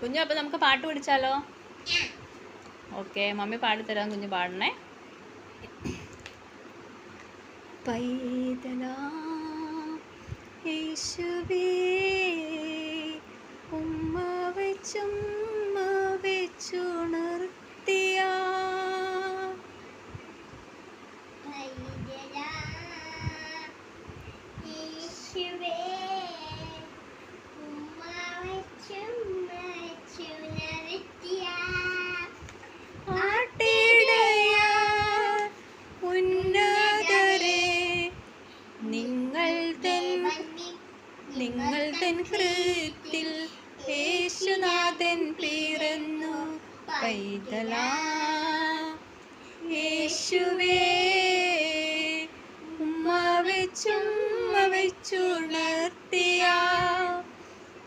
കുഞ്ഞു അപ്പം നമുക്ക് പാട്ട് പിടിച്ചാലോ? ഓക്കെ മമ്മി പാടിത്തരാൻ കുഞ്ഞു പാടണേ. പൈതലാ യേശുവേ ഉമ്മ വെച്ചുമ്മ നിങ്ങൾ തൻ ഹൃത്തിൽ യേശുനാഥൻ പിറന്നു. പൈതലാ യേശുവേ ഉമ്മ വെച്ചുമ്മ വെച്ചുണർത്തിയ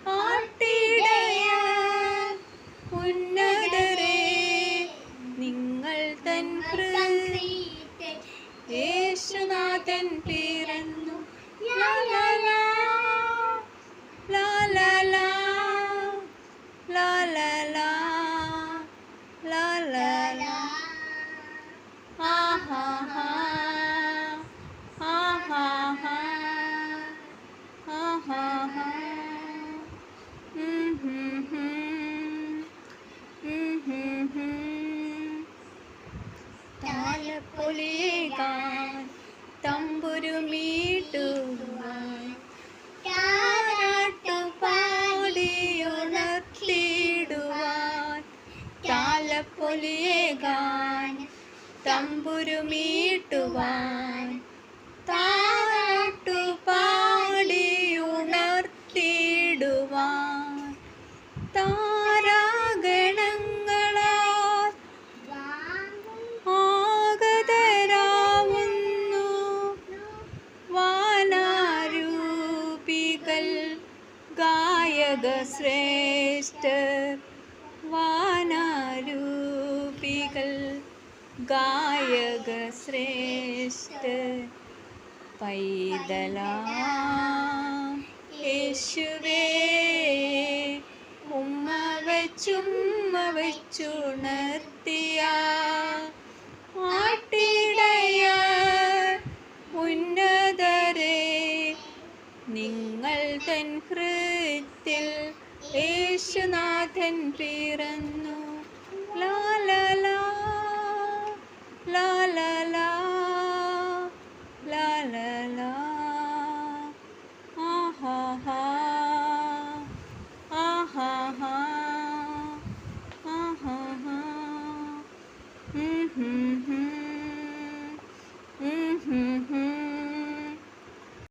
ആട്ടിടയ ഉന്നതരെ നിങ്ങൾ തൻ യേശുനാഥൻ പിറന്നു. ലാ ലാ. പുലികാൻ തമ്പുരുമീട്ടുവാൻ താരാട്ടുപാലിയുണർത്തിടുവാൻ താലപ്പൊലിയെ കാൻ തമ്പുരുമീട്ടുവാൻ ഗായക ശ്രേഷ്ഠർ വാനാരൂപികൾ ഗായക ശ്രേഷ്ഠ പൈതലാം. യേശുവേ ഉമ്മ വെച്ചുമ്മ വെച്ചുണർത്തിയ തൻ ഹൃത്തിൽ യേശുനാഥൻ പിറന്നു. ലാലലാ ലാലലാ ലാലലാ ആഹാഹാ ആഹാഹാ ഹും